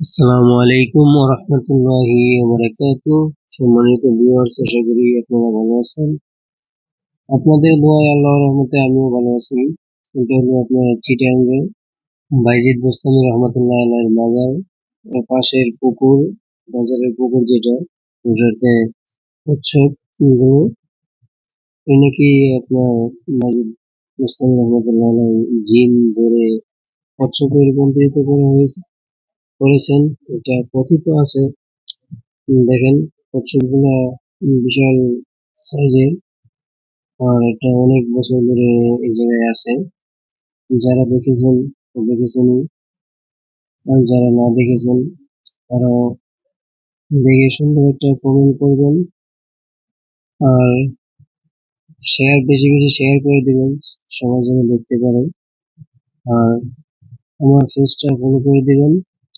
আসসালামু আলাইকুম রহমতুল্লাহি বারাকাতু সম্মানিত ভিউয়ার্স আশা করি আপনারা ভালো আছেন। আপনাদের দোয়ায় আল্লাহর রহমতে আমিও ভালো আছি। এটা হলো আপনার চিটাঙ্গে বাইজিদ বোস্তানি রহমতুল্লাহ আল্লাহর মাজার পাশের পুকুর, বাজারের পুকুর যেটা, ওটাতে উৎসব নাকি আপনার বাইজিদ বোস্তানি রহমতুল্লাহ আল্লাহ জিন ধরে কচ্ছপ রূপান্তরিত করা হয়েছে। করেছেন, এটা কথিত আছে। দেখেন কচ্ছপগুলো বিশাল সাইজের। আর এটা অনেক বছর ধরে এই জায়গায় আছে। যারা দেখেছেন দেখেছেনই। আর যারা না দেখেছেন, তারাও দেখে সুন্দর একটা কমেন্ট করবেন। আর শেয়ার বেশি বেশি শেয়ার করে দিবেন, সবাই যেন দেখতে পারে। আর আমার ফেসটা ফলো করে দিবেন।